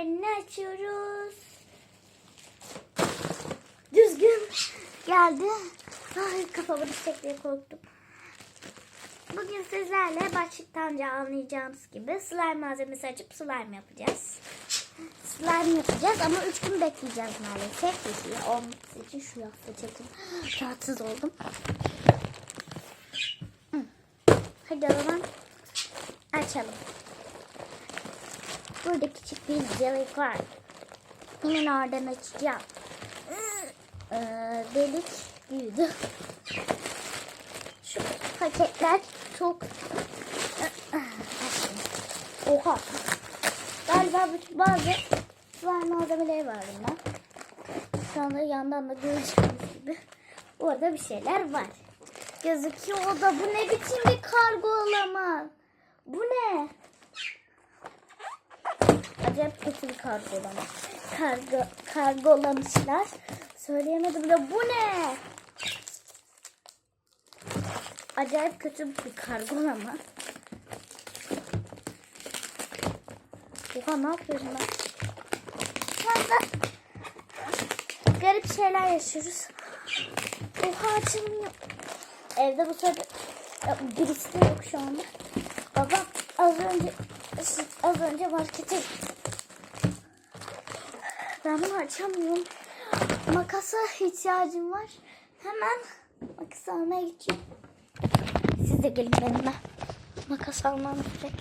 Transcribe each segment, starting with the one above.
trenini açıyoruz. Düzgün geldi. Ay kafamı düşecek korktum. Bugün sizlerle başlıktan da anlayacağınız gibi slime malzemesi açıp slime yapacağız. Slime yapacağız ama 3 gün bekleyeceğiz maalesef. Yeşil olması için şu yastığı çekin. Rahatsız oldum. Hadi o zaman açalım. Burada küçük bir delik var. Hemen oradan açacağım. Ee, delik büyüdü. Şu paketler çok... Oha. Galiba bazı slime malzemeleri var bunda. Anda yandan da göreceğiniz gibi. Orada bir şeyler var. Gözüküyor o da. Bu ne biçim bir kargo olamaz. Bu ne? Acayip kötü bir kargolama. Kargo, kargolamışlar. Söyleyemedim bile. Bu ne? Acayip kötü bir kargolama. Oha ne yapıyorum ben? Anda garip şeyler yaşıyoruz. Oha açılmıyor. Evde bu ya, birisi de yok şu anda. Babam az önce az önce markete gitti. Ben bunu açamıyorum. Makasa ihtiyacım var. Hemen makas almaya gideceğim. Siz de gelin benimle. Makas almam gerek.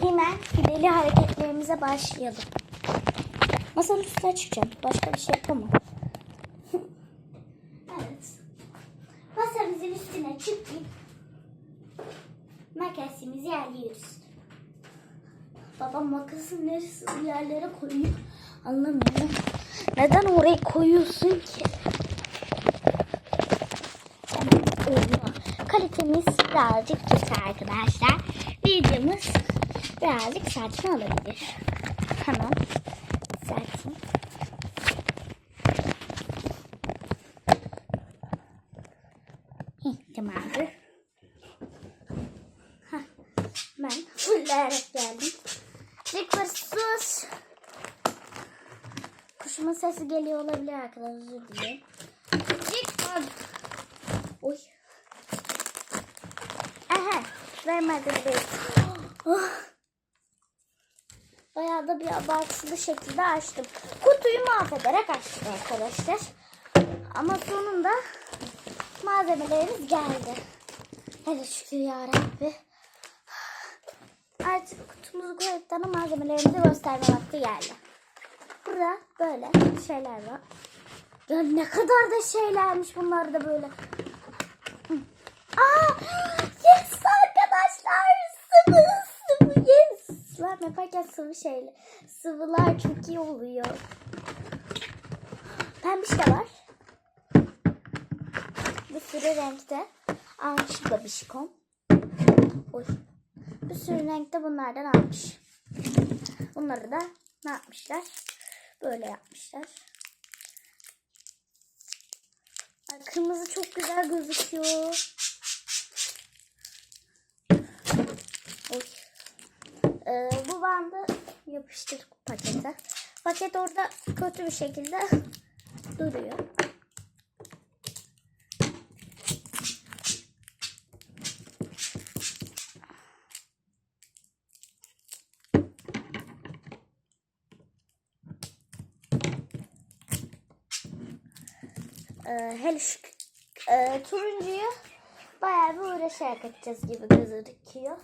Hemen hileli hareketlerimize başlayalım. Masanın üstüne çıkacağım. Başka bir şey yapamam. evet. Masamızın üstüne çıktık. Makasımızı yerliyoruz. Babam makasın neresi yerlere koyuyor. Anlamıyorum. Neden oraya koyuyorsun ki? Kalitemiz birazcık kötü arkadaşlar. Videomuz birazcık saçma olabilir. Hemen geliyor olabilir arkadaşlar. Özür dilerim. Liquid. Oy. Aha. Vermedi bir. Oh. Bayağı da bir abartılı şekilde açtım. Kutuyu mahvederek açtım arkadaşlar. Ama sonunda malzemelerimiz geldi. Hele şükür yarabbi. Artık kutumuzu koyduktan malzemelerimizi gösterme vakti geldi. Burada böyle şeyler var. Ya ne kadar da şeylermiş bunlar da böyle. Aa, yes arkadaşlar sıvı sıvı yes. Slime yaparken sıvı şeyler. Sıvılar çok iyi oluyor. Pembiş de var. Bir sürü renkte. Almış da şikom. Oy. Bir sürü renkte bunlardan almış. Bunları da ne yapmışlar? Böyle yapmışlar. Ay, kırmızı çok güzel gözüküyor. Oy. Ee, bu bandı yapıştırdık pakete. Paket orada kötü bir şekilde duruyor. Hele şu e, turuncuyu bayağı bir uğraşarak açacağız gibi gözüküyor.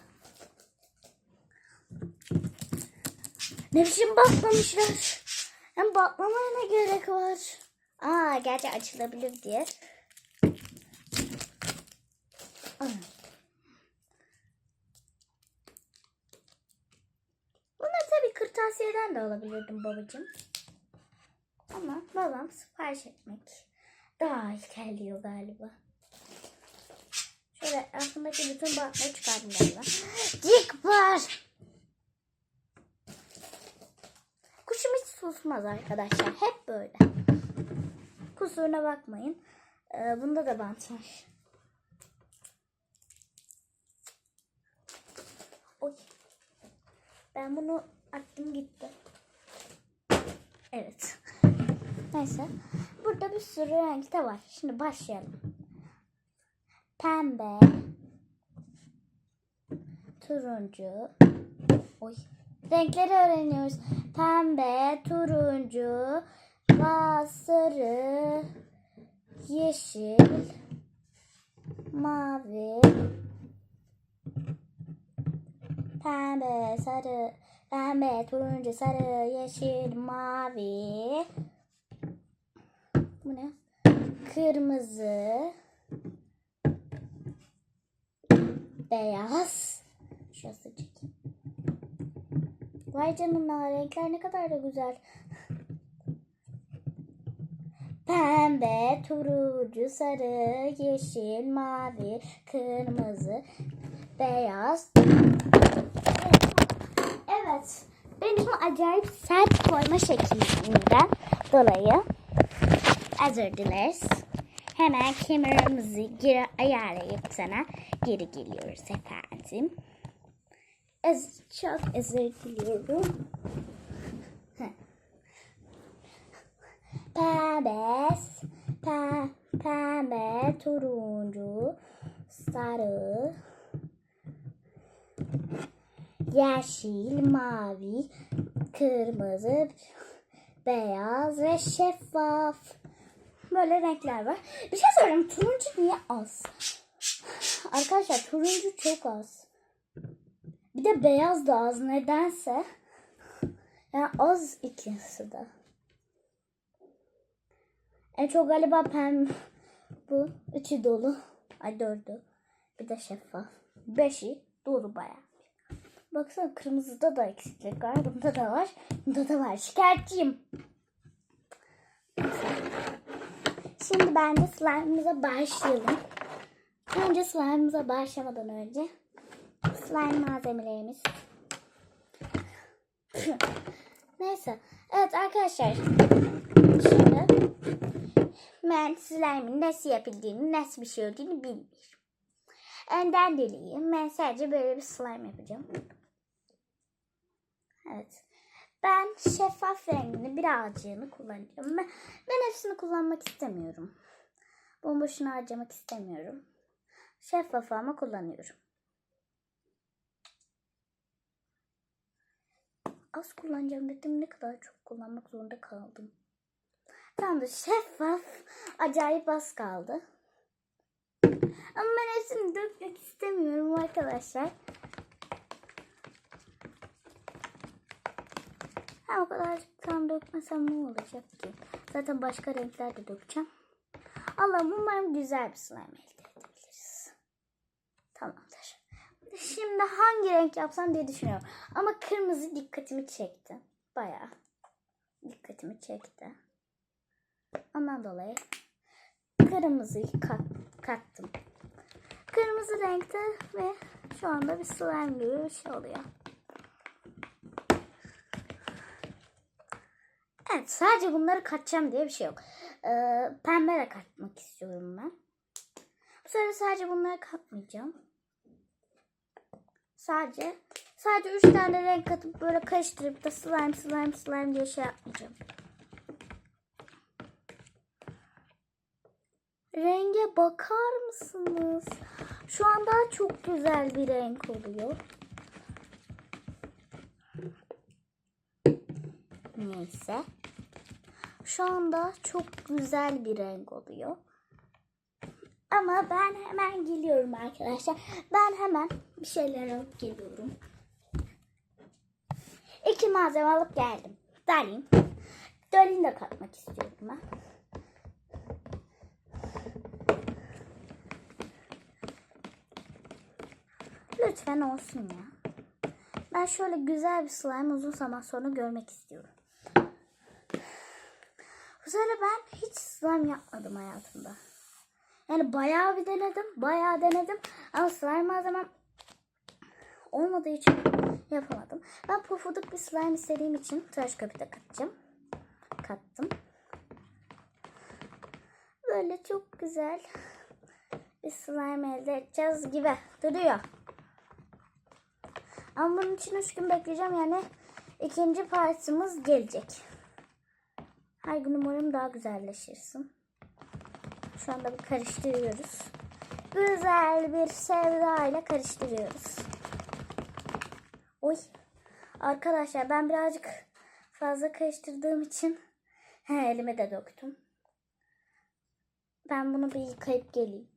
Ne biçim batlamışlar. Hem batlamaya ne gerek var? Aa gerçi açılabilir diye. Ay. Bunlar tabii kırtasiyeden de alabilirdim babacığım. Ama babam sipariş etmek daha ilerliyor galiba. Şöyle aklımdaki bütün batmayı çıkardım galiba. Dik var. Kuşum hiç susmaz arkadaşlar. Hep böyle. Kusuruna bakmayın. Ee, bunda da bant var. Oy. Ben bunu Attım gitti. Evet. Neyse. Burada bir sürü renk de var. Şimdi başlayalım. Pembe. Turuncu. Oy. Renkleri öğreniyoruz. Pembe, turuncu, sarı, yeşil, mavi, pembe, sarı, pembe, turuncu, sarı, yeşil, mavi. Bu ne? Kırmızı, beyaz. Şurası çekeyim. Vay canına renkler ne kadar da güzel. Pembe, turuncu, sarı, yeşil, mavi, kırmızı, beyaz. Evet. Benim acayip sert koyma şeklimden dolayı özür dileriz. Hemen kemerimizi geri ayarlayıp sana geri geliyoruz efendim. Ez, çok özür diliyorum. Pembe, pe, pembe, turuncu, sarı, yeşil, mavi, kırmızı, beyaz ve şeffaf. Böyle renkler var. Bir şey söyleyeyim. Turuncu niye az? Arkadaşlar turuncu çok az. Bir de beyaz da az nedense. Yani az ikisi de. En çok galiba pembe. Bu üçü dolu. Ay dördü. Bir de şeffaf. Beşi dolu bayağı. Baksana kırmızıda da eksiklik var. Bunda da var. Bunda da var. Şikayetçiyim. Şimdi bence slime'ımıza başlayalım. Önce slime'ımıza başlamadan önce slime malzemelerimiz. Neyse. Evet arkadaşlar. Şimdi ben slime'ın nasıl yapıldığını, nasıl bir şey olduğunu bilmiyorum. Önden deliyim. Ben sadece böyle bir slime yapacağım. Evet. Ben şeffaf rengini birazcığını kullanacağım. Ben, ben hepsini kullanmak istemiyorum. Bomboşuna harcamak istemiyorum. Şeffaf ama kullanıyorum. Az kullanacağım dedim ne kadar çok kullanmak zorunda kaldım. Tam da şeffaf acayip az kaldı. Ama ben hepsini dökmek istemiyorum arkadaşlar. Ha o kadar tam dökmesem ne olacak ki? Zaten başka renkler de dökeceğim. Allah'ım umarım güzel bir slime elde edebiliriz. Tamamdır. Şimdi hangi renk yapsam diye düşünüyorum. Ama kırmızı dikkatimi çekti. Bayağı dikkatimi çekti. Ondan dolayı kırmızıyı kat, kattım. Kırmızı renkte ve şu anda bir slime gibi bir şey oluyor. Evet sadece bunları katacağım diye bir şey yok. Ee, pembe de katmak istiyorum ben. Bu sefer sadece bunları katmayacağım. Sadece sadece üç tane renk katıp böyle karıştırıp da slime slime slime diye şey yapmayacağım. Renge bakar mısınız? Şu an daha çok güzel bir renk oluyor. Neyse. Şu anda çok güzel bir renk oluyor. Ama ben hemen geliyorum arkadaşlar. Ben hemen bir şeyler alıp geliyorum. İki malzeme alıp geldim. Dalin. Dalin de katmak istiyorum ben. Lütfen olsun ya. Ben şöyle güzel bir slime uzun zaman sonra görmek istiyorum. Sefer ben hiç slime yapmadım hayatımda. Yani bayağı bir denedim. Bayağı denedim. Ama slime malzemem olmadığı için yapamadım. Ben pufuduk bir slime istediğim için tıraş köpüğü de katacağım. Kattım. Böyle çok güzel bir slime elde edeceğiz gibi duruyor. Ama bunun için 3 gün bekleyeceğim. Yani İkinci partimiz gelecek. Her gün umarım daha güzelleşirsin. Şu anda bir karıştırıyoruz. Güzel bir sevda karıştırıyoruz. Oy. Arkadaşlar ben birazcık fazla karıştırdığım için he, elime de döktüm. Ben bunu bir yıkayıp geleyim.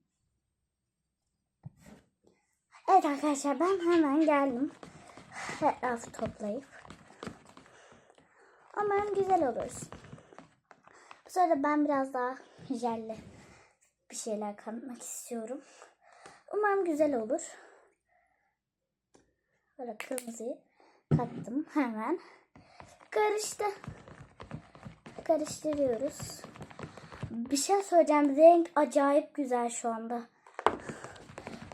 Evet arkadaşlar ben hemen geldim. Etrafı toplayıp. Umarım güzel oluruz. Sırada ben biraz daha jelle bir şeyler katmak istiyorum. Umarım güzel olur. Böyle kırmızıyı kattım hemen. Karıştı. Karıştırıyoruz. Bir şey söyleyeceğim. Renk acayip güzel şu anda.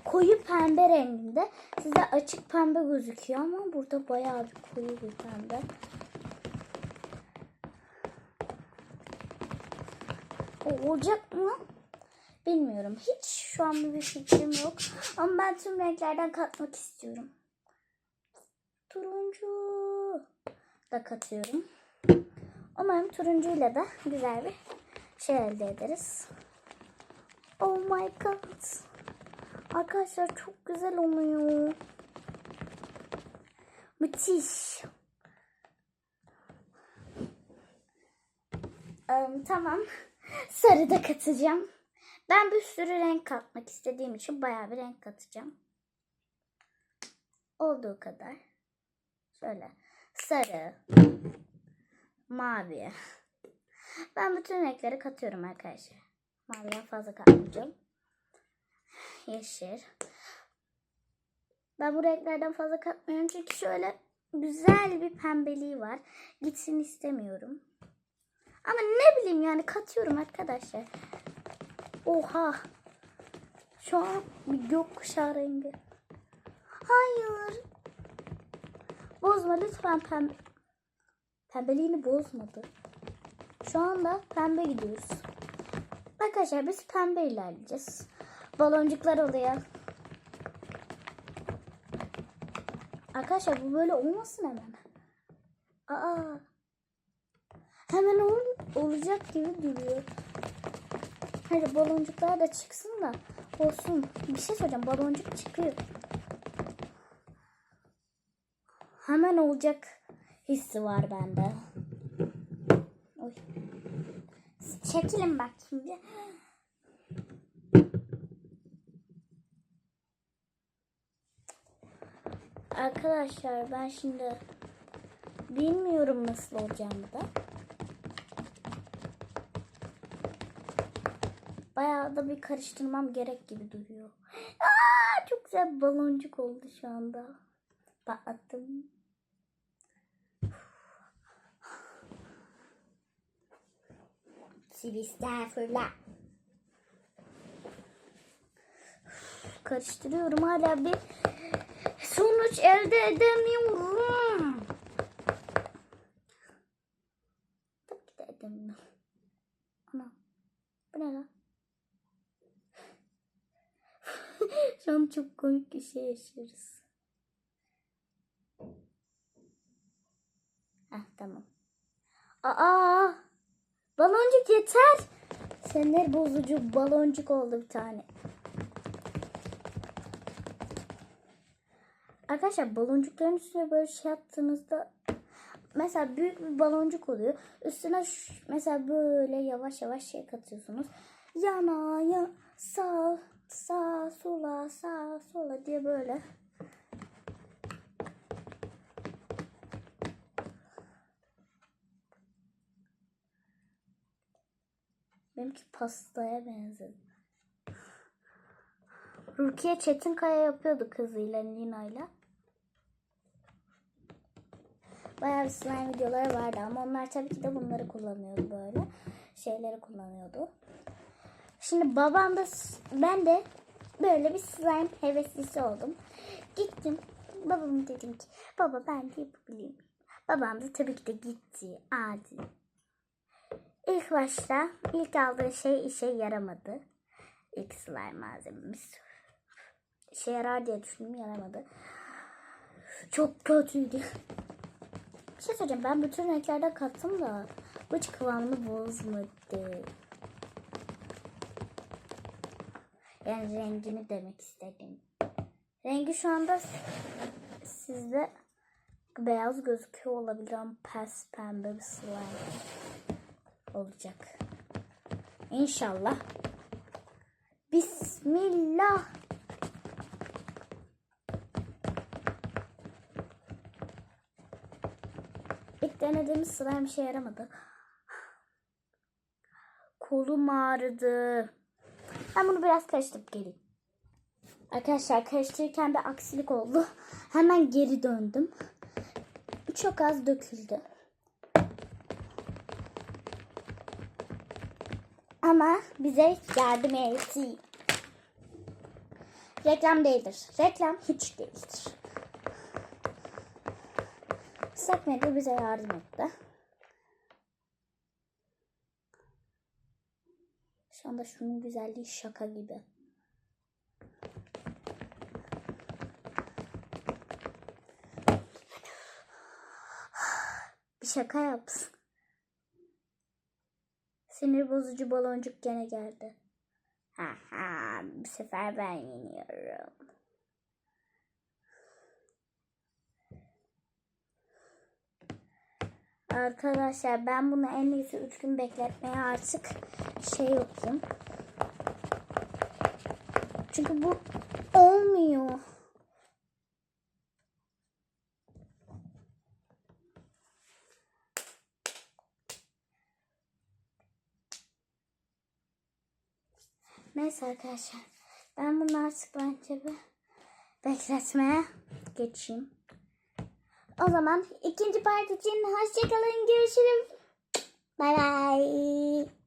Koyu pembe renginde. Size açık pembe gözüküyor ama burada bayağı bir koyu bir pembe. Olacak mı? Bilmiyorum. Hiç şu an bir fikrim yok. Ama ben tüm renklerden katmak istiyorum. Turuncu da katıyorum. Umarım turuncuyla da güzel bir şey elde ederiz. Oh my god. Arkadaşlar çok güzel oluyor. Müthiş. Em, tamam. Sarı da katacağım. Ben bir sürü renk katmak istediğim için bayağı bir renk katacağım. Olduğu kadar. Şöyle sarı, mavi. Ben bütün renkleri katıyorum arkadaşlar. Maviden fazla katmayacağım. Yeşil. Ben bu renklerden fazla katmıyorum çünkü şöyle güzel bir pembeliği var. Gitsin istemiyorum. Ama ne bileyim yani katıyorum arkadaşlar. Oha. Şu an bir gökkuşağı rengi. Hayır. Bozma lütfen pembe. Pembeliğini bozmadı. Şu anda pembe gidiyoruz. Arkadaşlar biz pembe ilerleyeceğiz. Baloncuklar oluyor. Arkadaşlar bu böyle olmasın hemen. Aa. Hemen ol, olacak gibi duruyor. Hadi baloncuklar da çıksın da olsun. Bir şey söyleyeceğim. Baloncuk çıkıyor. Hemen olacak hissi var bende. Oy. Çekilin bak şimdi. Arkadaşlar ben şimdi bilmiyorum nasıl olacağını da. Bayağı da bir karıştırmam gerek gibi duruyor. Aa, çok güzel bir baloncuk oldu şu anda. Patlattım. Sivisler fırla. Karıştırıyorum hala bir sonuç elde edemiyorum. Tabii ki de edemiyorum. Ana. Bu ne lan? Şu an çok komik bir şey yaşıyoruz. Heh tamam. Aa! Baloncuk yeter. Sinir bozucu baloncuk oldu bir tane. Arkadaşlar baloncukların üstüne böyle şey yaptığınızda mesela büyük bir baloncuk oluyor. Üstüne şu- mesela böyle yavaş yavaş şey katıyorsunuz. Yana ya sağ sağ sola sağ sola diye böyle. Benimki pastaya benzedi. Rukiye Çetinkaya yapıyordu kızıyla Nina'yla. Bayağı bir slime videoları vardı ama onlar tabii ki de bunları kullanıyordu böyle. Şeyleri kullanıyordu. Şimdi babam da ben de böyle bir slime heveslisi oldum. Gittim babama dedim ki baba ben de yapabilirim. Babam da tabii ki de gitti. Adi. İlk başta ilk aldığı şey işe yaramadı. İlk slime malzememiz. İşe yarar diye düşündüm yaramadı. Çok kötüydü. Bir şey söyleyeceğim. Ben bütün renklerden kattım da hiç kıvamını bozmadı. Yani rengini demek istedim. Rengi şu anda sizde beyaz gözüküyor olabilir ama pes pembe bir slime olacak. İnşallah. Bismillah. İlk denediğimiz slime işe yaramadı. Kolum ağrıdı. Ben bunu biraz karıştırıp geleyim. Arkadaşlar karıştırırken bir aksilik oldu. Hemen geri döndüm. Çok az döküldü. Ama bize yardım etti. Reklam değildir. Reklam hiç değildir. Islak medya bize yardım etti. Şu anda şunun güzelliği şaka gibi. Bir şaka yapsın. Sinir bozucu baloncuk gene geldi. Ha ha, bu sefer ben yeniyorum. Arkadaşlar ben bunu en iyisi 3 gün bekletmeye artık şey yapayım. Çünkü bu olmuyor. Neyse arkadaşlar. Ben bunu artık bence bir bekletmeye geçeyim. O zaman ikinci part için hoşçakalın. Görüşürüz. Bay bay.